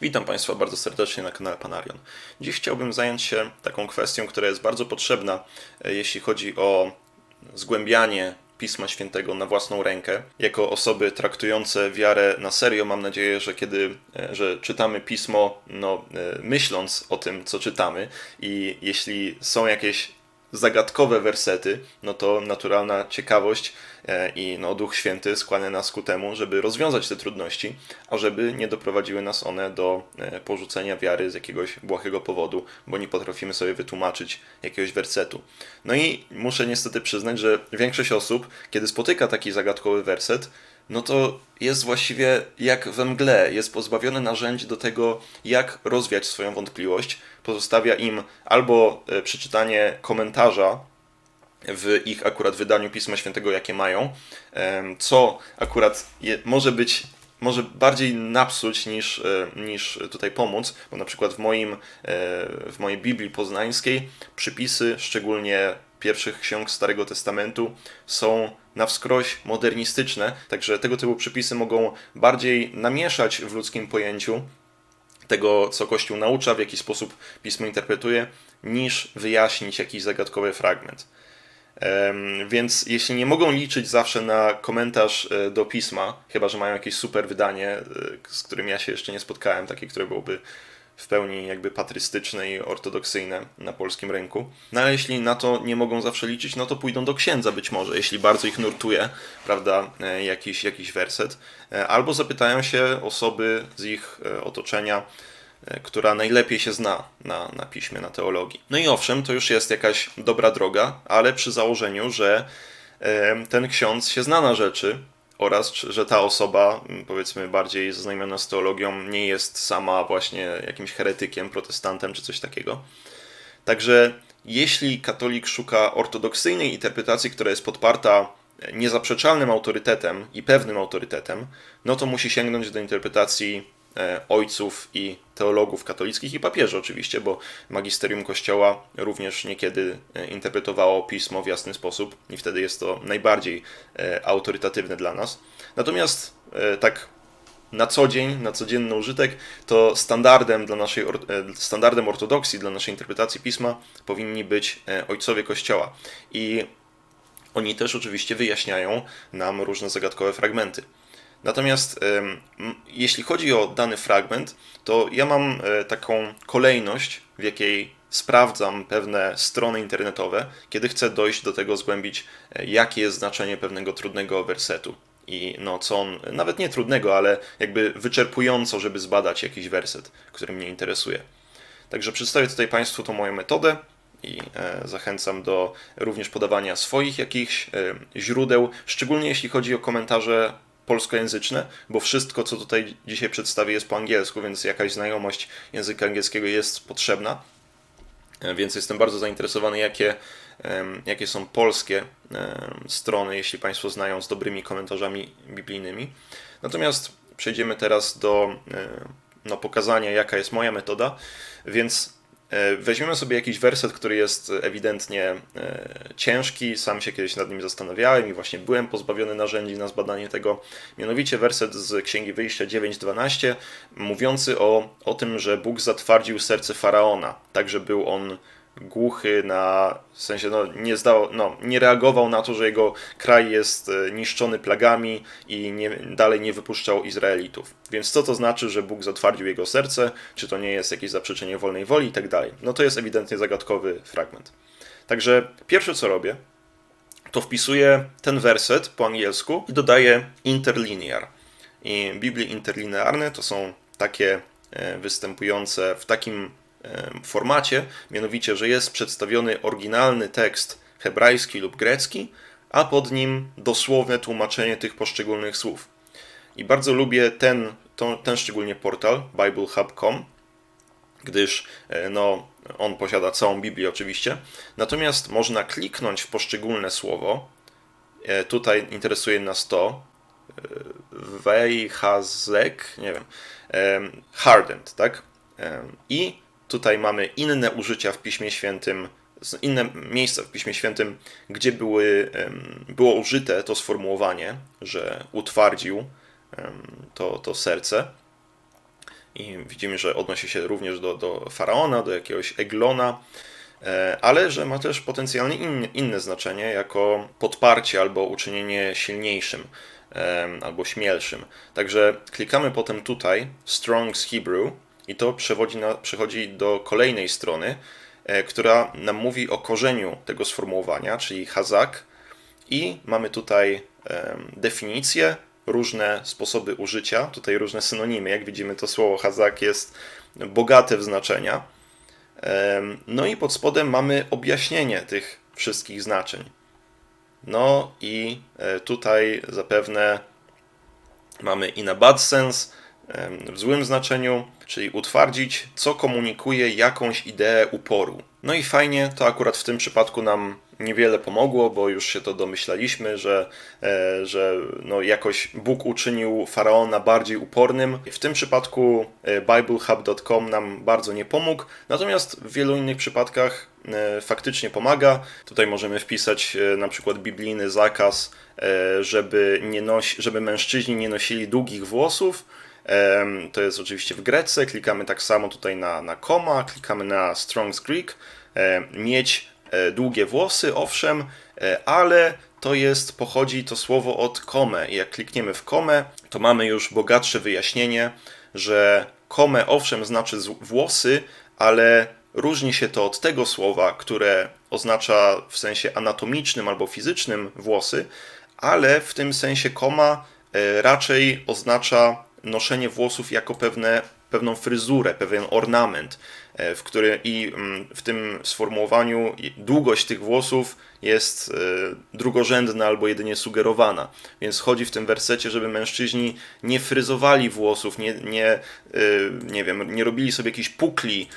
Witam Państwa bardzo serdecznie na kanale Panarion. Dziś chciałbym zająć się taką kwestią, która jest bardzo potrzebna, e, jeśli chodzi o zgłębianie Pisma Świętego na własną rękę. Jako osoby traktujące wiarę na serio, mam nadzieję, że kiedy e, że czytamy Pismo, no, e, myśląc o tym, co czytamy, i jeśli są jakieś zagadkowe wersety, no to naturalna ciekawość e, i no, Duch Święty skłania nas ku temu, żeby rozwiązać te trudności, a żeby nie doprowadziły nas one do e, porzucenia wiary z jakiegoś błahego powodu, bo nie potrafimy sobie wytłumaczyć jakiegoś wersetu. No i muszę niestety przyznać, że większość osób, kiedy spotyka taki zagadkowy werset, no to jest właściwie jak we mgle, jest pozbawiony narzędzi do tego, jak rozwiać swoją wątpliwość. Pozostawia im albo e, przeczytanie komentarza w ich akurat wydaniu Pisma Świętego, jakie mają, co akurat je, może być może bardziej napsuć niż, e, niż tutaj pomóc, bo na przykład w, moim, e, w mojej Biblii poznańskiej przypisy, szczególnie pierwszych ksiąg Starego Testamentu, są na wskroś modernistyczne, także tego typu przypisy mogą bardziej namieszać w ludzkim pojęciu tego, co Kościół naucza, w jaki sposób pismo interpretuje, niż wyjaśnić jakiś zagadkowy fragment. Więc jeśli nie mogą liczyć zawsze na komentarz e, do pisma, chyba że mają jakieś super wydanie, e, z którym ja się jeszcze nie spotkałem, takie, które byłoby w pełni jakby patrystyczne i ortodoksyjne na polskim rynku. No ale jeśli na to nie mogą zawsze liczyć, no to pójdą do księdza być może, jeśli bardzo ich nurtuje, prawda, e, jakiś, jakiś werset. E, Albo zapytają się osoby z ich e, otoczenia, która najlepiej się zna na, na piśmie, na teologii. No i owszem, to już jest jakaś dobra droga, ale przy założeniu, że ten ksiądz się zna na rzeczy oraz że ta osoba, m, powiedzmy bardziej zaznajomiona z teologią, nie jest sama właśnie jakimś heretykiem, protestantem czy coś takiego. Także jeśli katolik szuka ortodoksyjnej interpretacji, która jest podparta niezaprzeczalnym autorytetem i pewnym autorytetem, no to musi sięgnąć do interpretacji ojców i teologów katolickich i papieży oczywiście, bo magisterium Kościoła również niekiedy e, interpretowało pismo w jasny sposób i wtedy jest to najbardziej e, autorytatywne dla nas. Natomiast e, tak na co dzień, na codzienny użytek, to standardem dla naszej e, standardem ortodoksji, dla naszej interpretacji pisma powinni być e, ojcowie Kościoła. I oni też oczywiście wyjaśniają nam różne zagadkowe fragmenty. Natomiast jeśli chodzi o dany fragment, to ja mam e, taką kolejność, w jakiej sprawdzam pewne strony internetowe, kiedy chcę dojść do tego, zgłębić, e, jakie jest znaczenie pewnego trudnego wersetu. I no, co on, nawet nie trudnego, ale jakby wyczerpująco, żeby zbadać jakiś werset, który mnie interesuje. Także przedstawię tutaj Państwu tą moją metodę i e, zachęcam do również podawania swoich jakichś źródeł, szczególnie jeśli chodzi o komentarze polskojęzyczne, bo wszystko, co tutaj dzisiaj przedstawię, jest po angielsku, więc jakaś znajomość języka angielskiego jest potrzebna. E, Więc jestem bardzo zainteresowany, jakie, jakie są polskie strony, jeśli Państwo znają z dobrymi komentarzami biblijnymi. Natomiast przejdziemy teraz do e, no, pokazania, jaka jest moja metoda. Więc weźmiemy sobie jakiś werset, który jest ewidentnie e, ciężki. Sam się kiedyś nad nim zastanawiałem i właśnie byłem pozbawiony narzędzi na zbadanie tego. Mianowicie werset z Księgi Wyjścia 9:12, mówiący o, o tym, że Bóg zatwardził serce faraona, tak że był on głuchy na, w sensie no, nie, zdał, no, nie reagował na to, że jego kraj jest e, niszczony plagami i nie, dalej nie wypuszczał Izraelitów. Więc co to znaczy, że Bóg zatwardził jego serce? Czy to nie jest jakieś zaprzeczenie wolnej woli i tak dalej? No to jest ewidentnie zagadkowy fragment. Także pierwsze co robię, to wpisuję ten werset po angielsku i dodaję interlinear. I Biblie interlinearne to są takie e, występujące w takim formacie, mianowicie, że jest przedstawiony oryginalny tekst hebrajski lub grecki, a pod nim dosłowne tłumaczenie tych poszczególnych słów. I bardzo lubię ten, to, ten szczególnie portal, biblehub.com, gdyż e, no, on posiada całą Biblię oczywiście. Natomiast można kliknąć w poszczególne słowo. E, Tutaj interesuje nas to. e, Wejhazek, nie wiem, em, hardened, tak? I tutaj mamy inne użycia w Piśmie Świętym, inne miejsca w Piśmie Świętym, gdzie były, było użyte to sformułowanie, że utwardził to, to serce. i widzimy, że odnosi się również do, do faraona, do jakiegoś Eglona, e, ale że ma też potencjalnie inne, znaczenie jako podparcie albo uczynienie silniejszym albo śmielszym. Także klikamy potem tutaj Strong's Hebrew i to przewodzi na, przechodzi do kolejnej strony, e, która nam mówi o korzeniu tego sformułowania, czyli hazak i mamy tutaj definicję, różne sposoby użycia, tutaj różne synonimy. Jak widzimy, to słowo hazak jest bogate w znaczenia. No i pod spodem mamy objaśnienie tych wszystkich znaczeń. No i e, tutaj zapewne mamy in a bad sense, w złym znaczeniu, czyli utwardzić, co komunikuje jakąś ideę uporu. No i fajnie, to akurat w tym przypadku nam niewiele pomogło, bo już się to domyślaliśmy, że, e, że no jakoś Bóg uczynił faraona bardziej upornym. W tym przypadku e, BibleHub.com nam bardzo nie pomógł, natomiast w wielu innych przypadkach e, faktycznie pomaga. Tutaj możemy wpisać na przykład biblijny zakaz, żeby, nie nosi, żeby mężczyźni nie nosili długich włosów. To jest oczywiście w grece. Klikamy tak samo tutaj na, na koma, klikamy na Strong's Greek. Mieć e, długie włosy, owszem, e, ale to jest, pochodzi to słowo od kome. Jak klikniemy w komę, to mamy już bogatsze wyjaśnienie, że kome owszem znaczy włosy, ale różni się to od tego słowa, które oznacza w sensie anatomicznym albo fizycznym włosy, ale w tym sensie koma e, raczej oznacza noszenie włosów jako pewne, pewną fryzurę, pewien ornament, e, w który i mm, w tym sformułowaniu długość tych włosów jest e, drugorzędna albo jedynie sugerowana. Więc chodzi w tym wersecie, żeby mężczyźni nie fryzowali włosów, nie, nie, e, nie wiem, nie robili sobie jakichś pukli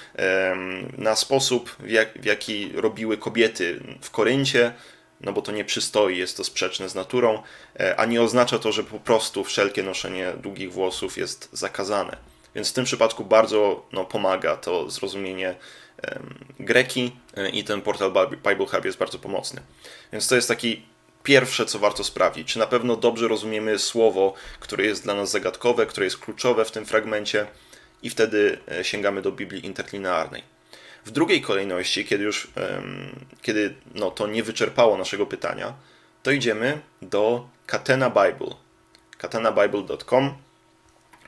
na sposób, w, w jaki robiły kobiety w Koryncie, no bo to nie przystoi, jest to sprzeczne z naturą, e, a nie oznacza to, że po prostu wszelkie noszenie długich włosów jest zakazane. Więc w tym przypadku bardzo no, pomaga to zrozumienie greki e, i ten portal Bi- Bible Hub jest bardzo pomocny. Więc to jest taki pierwsze, co warto sprawdzić. Czy na pewno dobrze rozumiemy słowo, które jest dla nas zagadkowe, które jest kluczowe w tym fragmencie i wtedy e, sięgamy do Biblii interlinearnej. W drugiej kolejności, kiedy już kiedy no, to nie wyczerpało naszego pytania, to idziemy do Catena Bible. catenabible.com.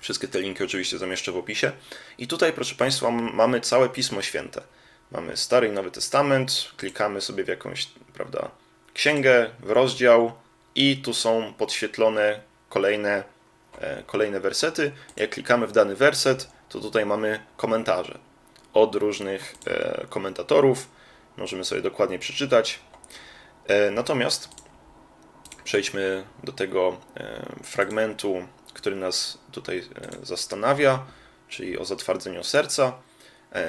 Wszystkie te linki oczywiście zamieszczę w opisie. I tutaj, proszę Państwa, mamy całe Pismo Święte. Mamy Stary i Nowy Testament, klikamy sobie w jakąś, prawda, księgę, w rozdział i tu są podświetlone kolejne, e, kolejne wersety. Jak klikamy w dany werset, to tutaj mamy komentarze od różnych e, komentatorów. Możemy sobie dokładnie przeczytać. E, natomiast przejdźmy do tego e, fragmentu, który nas tutaj zastanawia, czyli o zatwardzeniu serca.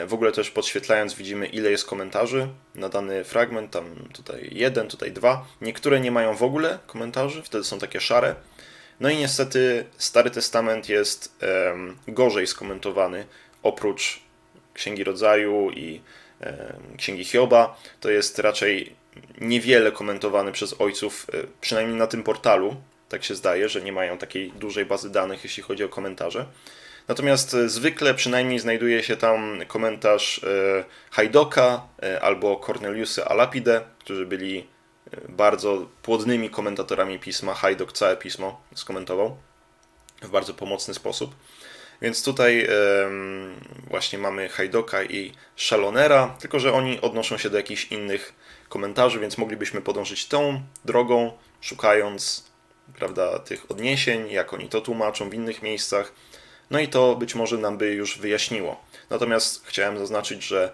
W ogóle też podświetlając widzimy ile jest komentarzy na dany fragment, tam tutaj jeden, tutaj dwa. Niektóre nie mają w ogóle komentarzy, wtedy są takie szare. No i niestety Stary Testament jest gorzej skomentowany, oprócz Księgi Rodzaju i Księgi Hioba. To jest raczej niewiele komentowany przez ojców, e, przynajmniej na tym portalu. Tak się zdaje, że nie mają takiej dużej bazy danych, jeśli chodzi o komentarze. Natomiast e, zwykle przynajmniej znajduje się tam komentarz e, Hajdoka albo Corneliusa Alapide, którzy byli bardzo płodnymi komentatorami pisma. Hajdok całe pismo skomentował w bardzo pomocny sposób. Więc tutaj właśnie mamy Hajdoka i Szalonera, tylko że oni odnoszą się do jakichś innych komentarzy, więc moglibyśmy podążyć tą drogą, szukając prawda, tych odniesień, jak oni to tłumaczą w innych miejscach. No i to być może nam by już wyjaśniło. Natomiast chciałem zaznaczyć, że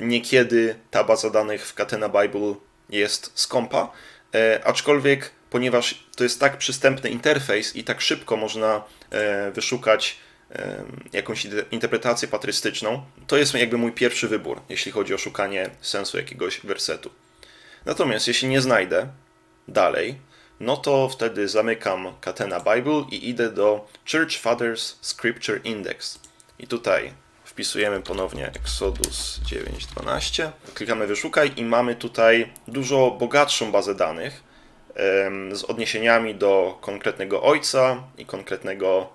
niekiedy ta baza danych w Catena Bible jest skąpa, e, aczkolwiek ponieważ to jest tak przystępny interfejs i tak szybko można e, wyszukać e, jakąś interpretację patrystyczną, to jest jakby mój pierwszy wybór, jeśli chodzi o szukanie sensu jakiegoś wersetu. Natomiast jeśli nie znajdę dalej, no to wtedy zamykam Catena Bible i idę do Church Fathers Scripture Index. I tutaj wpisujemy ponownie Exodus 9.12, klikamy wyszukaj i mamy tutaj dużo bogatszą bazę danych z odniesieniami do konkretnego ojca i konkretnego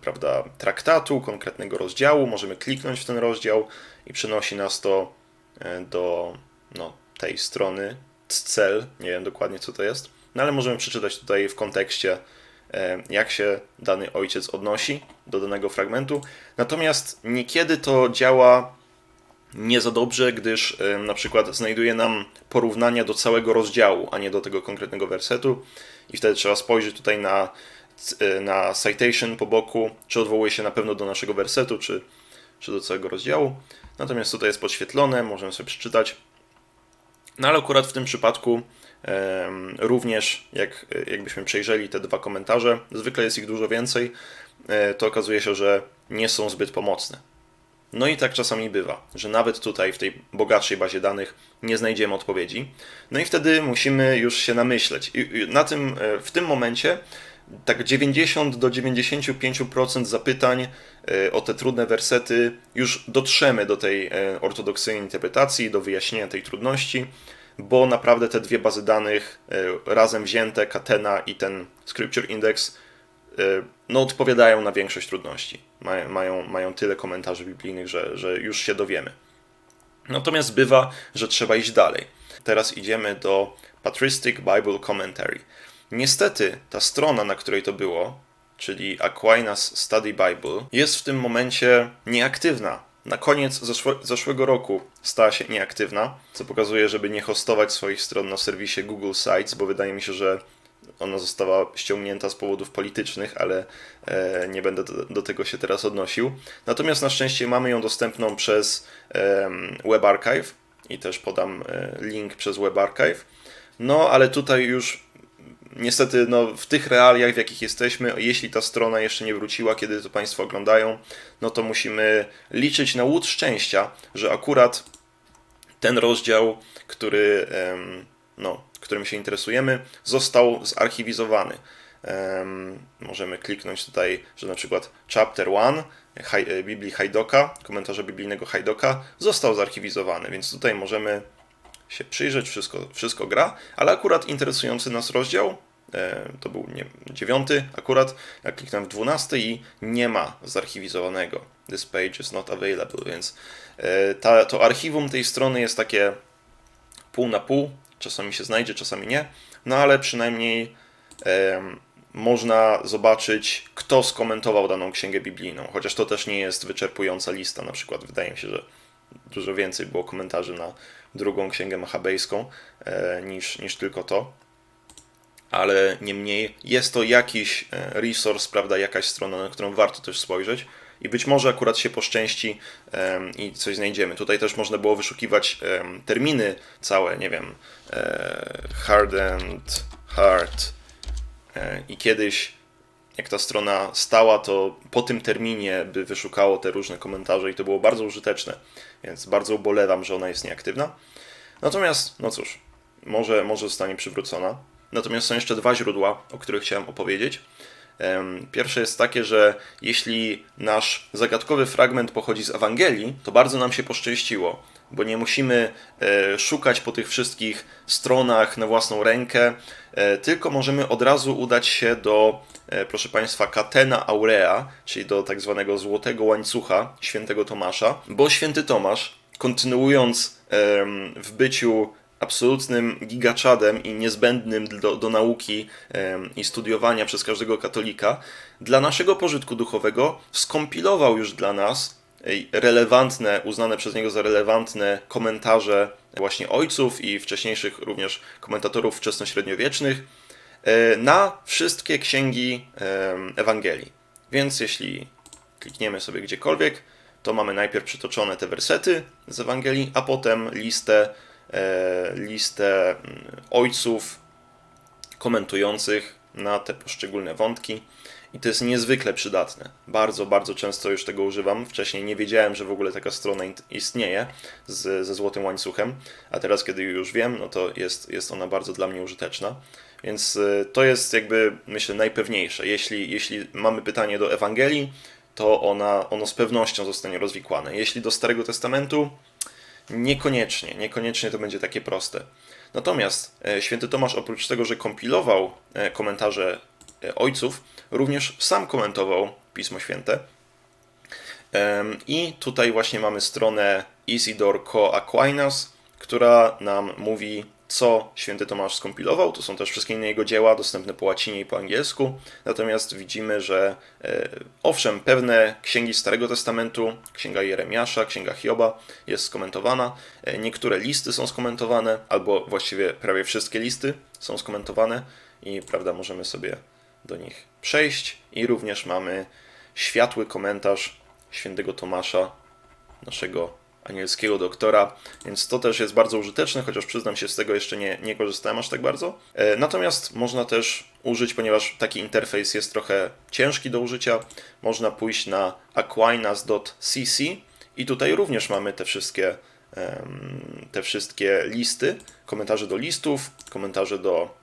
prawda, traktatu, konkretnego rozdziału. Możemy kliknąć w ten rozdział i przenosi nas to e, do no, tej strony cel, nie wiem dokładnie co to jest, no ale możemy przeczytać tutaj w kontekście, e, jak się dany ojciec odnosi do danego fragmentu. Natomiast niekiedy to działa nie za dobrze, gdyż e, na przykład znajduje nam porównania do całego rozdziału, a nie do tego konkretnego wersetu i wtedy trzeba spojrzeć tutaj na, e, na citation po boku, czy odwołuje się na pewno do naszego wersetu, czy, czy do całego rozdziału. Natomiast tutaj jest podświetlone, możemy sobie przeczytać. No ale akurat w tym przypadku również, jak, jakbyśmy przejrzeli te dwa komentarze, zwykle jest ich dużo więcej, e, to okazuje się, że nie są zbyt pomocne. No i tak czasami bywa, że nawet tutaj w tej bogatszej bazie danych nie znajdziemy odpowiedzi. No i wtedy musimy już się namyśleć. I na tym, e, w tym momencie tak 90 do 95% zapytań e, o te trudne wersety już dotrzemy do tej e, ortodoksyjnej interpretacji, do wyjaśnienia tej trudności, bo naprawdę te dwie bazy danych razem wzięte, Catena i ten Scripture Index, no odpowiadają na większość trudności. Mają, mają, mają tyle komentarzy biblijnych, że, że już się dowiemy. Natomiast bywa, że trzeba iść dalej. Teraz idziemy do Patristic Bible Commentary. Niestety, ta strona, na której to było, czyli Aquinas Study Bible, jest w tym momencie nieaktywna. Na koniec zeszłe, zeszłego roku stała się nieaktywna, co pokazuje, żeby nie hostować swoich stron na serwisie Google Sites, bo wydaje mi się, że ona została ściągnięta z powodów politycznych, ale e, nie będę do, tego się teraz odnosił. Natomiast na szczęście mamy ją dostępną przez Web Archive i też podam e, link przez Web Archive. No, ale tutaj już niestety no, w tych realiach, w jakich jesteśmy, jeśli ta strona jeszcze nie wróciła, kiedy to Państwo oglądają, no to musimy liczyć na łód szczęścia, że akurat ten rozdział, który, no, którym się interesujemy, został zarchiwizowany. Em, możemy kliknąć tutaj, że na przykład chapter 1 Haj- e, Biblii Hajdoka, komentarza biblijnego Hajdoka został zarchiwizowany, więc tutaj możemy się przyjrzeć, wszystko, wszystko gra, ale akurat interesujący nas rozdział, e, to był nie, dziewiąty akurat, ja kliknąłem w dwunasty i nie ma zarchiwizowanego. This page is not available, więc e, ta, to archiwum tej strony jest takie pół na pół, czasami się znajdzie, czasami nie, no ale przynajmniej można zobaczyć, kto skomentował daną księgę biblijną, chociaż to też nie jest wyczerpująca lista, na przykład wydaje mi się, że dużo więcej było komentarzy na drugą księgę machabejską e, niż, niż tylko to. Ale niemniej jest to jakiś e, resource, prawda, jakaś strona, na którą warto też spojrzeć. I być może akurat się poszczęści i coś znajdziemy. Tutaj też można było wyszukiwać terminy całe, nie wiem, e, hardened heart. E, I kiedyś jak ta strona stała, to po tym terminie by wyszukało te różne komentarze i to było bardzo użyteczne, więc bardzo ubolewam, że ona jest nieaktywna. Natomiast, no cóż, może, może zostanie przywrócona. Natomiast są jeszcze dwa źródła, o których chciałem opowiedzieć. Pierwsze jest takie, że jeśli nasz zagadkowy fragment pochodzi z Ewangelii, to bardzo nam się poszczęściło, bo nie musimy e, szukać po tych wszystkich stronach na własną rękę, e, tylko możemy od razu udać się do, e, proszę Państwa, Catena Aurea, czyli do tak zwanego złotego łańcucha świętego Tomasza, bo święty Tomasz, kontynuując w byciu absolutnym gigaczadem i niezbędnym do, do nauki i studiowania przez każdego katolika, dla naszego pożytku duchowego skompilował już dla nas relevantne, uznane przez niego za relevantne komentarze właśnie ojców i wcześniejszych również komentatorów wczesnośredniowiecznych e, na wszystkie księgi Ewangelii. Więc jeśli klikniemy sobie gdziekolwiek, to mamy najpierw przytoczone te wersety z Ewangelii, a potem listę, listę mm, ojców komentujących na te poszczególne wątki. I to jest niezwykle przydatne. Bardzo, bardzo często już tego używam. Wcześniej nie wiedziałem, że w ogóle taka strona istnieje z, ze złotym łańcuchem, a teraz, kiedy już wiem, no to jest, jest ona bardzo dla mnie użyteczna. Więc y, to jest jakby, myślę, najpewniejsze. Jeśli, jeśli mamy pytanie do Ewangelii, to ona, ono z pewnością zostanie rozwikłane. Jeśli do Starego Testamentu, niekoniecznie, niekoniecznie to będzie takie proste. Natomiast e, święty Tomasz oprócz tego, że kompilował e, komentarze e, ojców, również sam komentował Pismo Święte. I tutaj właśnie mamy stronę Isidor Co Aquinas, która nam mówi, co święty Tomasz skompilował. To są też wszystkie inne jego dzieła, dostępne po łacinie i po angielsku. Natomiast widzimy, że e, owszem, pewne księgi Starego Testamentu, księga Jeremiasza, księga Hioba jest skomentowana. E, niektóre listy są skomentowane, albo właściwie prawie wszystkie listy są skomentowane i prawda, możemy sobie do nich przejść. I również mamy światły komentarz świętego Tomasza, naszego anielskiego doktora, więc to też jest bardzo użyteczne, chociaż przyznam się, z tego jeszcze nie, nie korzystałem aż tak bardzo. E, Natomiast można też użyć, ponieważ taki interfejs jest trochę ciężki do użycia, można pójść na aquinas.cc i tutaj również mamy te wszystkie, te wszystkie listy, komentarze do listów, komentarze do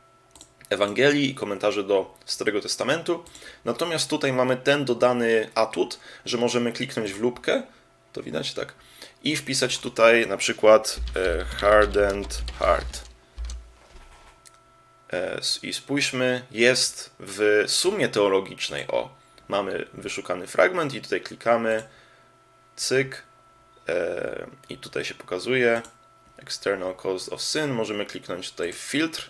Ewangelii i komentarze do Starego Testamentu. Natomiast tutaj mamy ten dodany atut, że możemy kliknąć w lubkę, to widać tak, i wpisać tutaj na przykład hardened heart. E, I spójrzmy, jest w sumie teologicznej. O, mamy wyszukany fragment i tutaj klikamy, cyk, e, i tutaj się pokazuje external cause of sin. Możemy kliknąć tutaj filtr.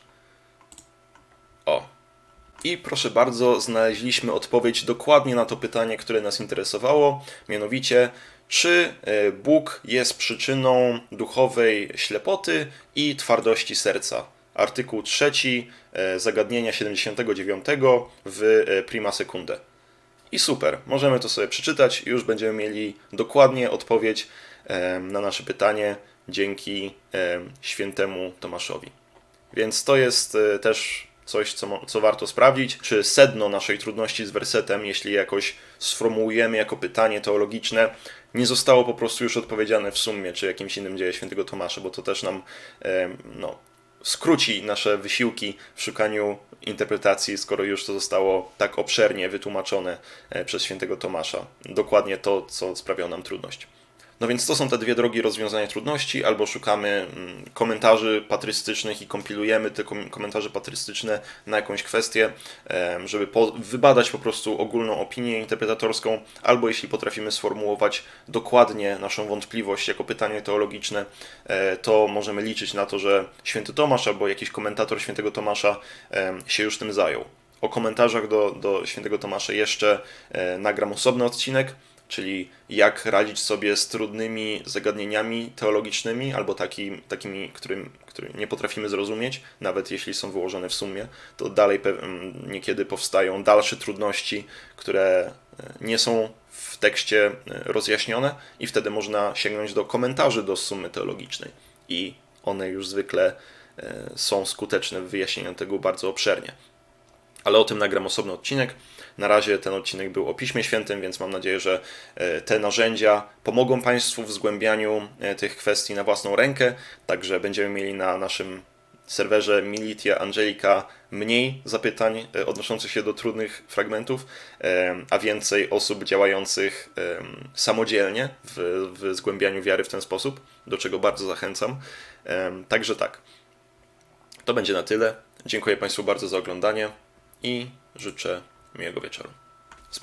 I proszę bardzo, znaleźliśmy odpowiedź dokładnie na to pytanie, które nas interesowało, mianowicie, czy e, Bóg jest przyczyną duchowej ślepoty i twardości serca. Artykuł 3 e, zagadnienia 79 w e, prima secunde. I super, możemy to sobie przeczytać i już będziemy mieli dokładnie odpowiedź na nasze pytanie dzięki em, świętemu Tomaszowi. Więc to jest też coś, co, co warto sprawdzić, czy sedno naszej trudności z wersetem, jeśli jakoś sformułujemy jako pytanie teologiczne, nie zostało po prostu już odpowiedziane w sumie, czy jakimś innym dzieje świętego Tomasza, bo to też nam no, skróci nasze wysiłki w szukaniu interpretacji, skoro już to zostało tak obszernie wytłumaczone e, przez świętego Tomasza. Dokładnie to, co sprawiało nam trudność. No więc to są te dwie drogi rozwiązania trudności, albo szukamy mm, komentarzy patrystycznych i kompilujemy te kom- komentarze patrystyczne na jakąś kwestię, żeby wybadać po prostu ogólną opinię interpretatorską, albo jeśli potrafimy sformułować dokładnie naszą wątpliwość jako pytanie teologiczne, e, to możemy liczyć na to, że święty Tomasz albo jakiś komentator świętego Tomasza się już tym zajął. O komentarzach do, do świętego Tomasza jeszcze e, nagram osobny odcinek, czyli jak radzić sobie z trudnymi zagadnieniami teologicznymi albo taki, takimi, którym, którym nie potrafimy zrozumieć, nawet jeśli są wyłożone w sumie, to dalej pe- m, niekiedy powstają dalsze trudności, które e, nie są w tekście e, rozjaśnione i wtedy można sięgnąć do komentarzy do sumy teologicznej. I one już zwykle e, są skuteczne w wyjaśnieniu tego bardzo obszernie ale o tym nagram osobny odcinek. Na razie ten odcinek był o Piśmie Świętym, więc mam nadzieję, że e, te narzędzia pomogą Państwu w zgłębianiu e, tych kwestii na własną rękę. Także będziemy mieli na naszym serwerze Militia Angelica mniej zapytań e, odnoszących się do trudnych fragmentów, a więcej osób działających samodzielnie w, w zgłębianiu wiary w ten sposób, do czego bardzo zachęcam. Także tak. To będzie na tyle. Dziękuję Państwu bardzo za oglądanie i życzę miłego wieczoru. Z.